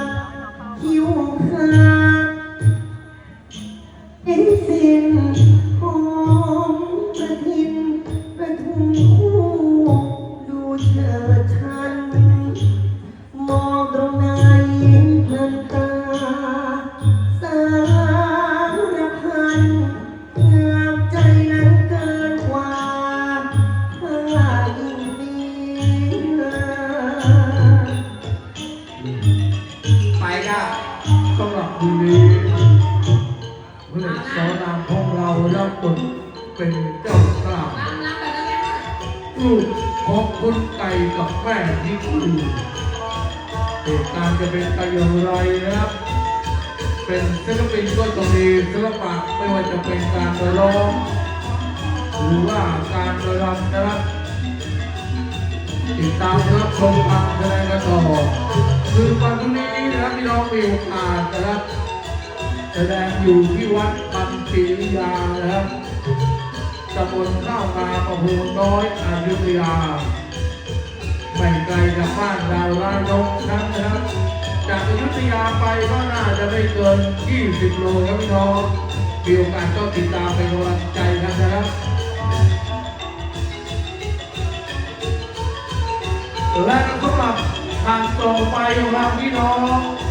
ดหิวขาดเนสิ่งหอมประทินประทุมคู่ดูเธอฉัน มองตรงไหนเห็นพัตาสา พระเอกสอนรามของเรารับบทเป็นเจ้ากล้าน้ำน้ำแบบนั้นเลยลูกของคุณไก่กับแม่ที่คือเหตุการณ์จะเป็นไปอย่างไรนะครับ เป็นศิลปินก็ต้องมีศิลปะไม่ว่าจะเป็นการร้องหรือว่าการรำนะครับติดตามรับชมการแสดงกันต่อคือวันนี้นะครับพี่น้องมีโอกาสนะครับ แสดงอยู่ที่วัดปันติริยานะครับตำบลข้าวนาประพูน้อยอยุธยา ไม่ไกลจากบ้านดาวร้ายนกนั้นนะครับ จากอยุธยาไปก็น่าจะไม่เกิน 20 โลครับพี่น้องมีโอกาสก็ติดตามเป็นกำลังใจกันนะครับและสำหรับทางต่อไปของเราพี่น้อง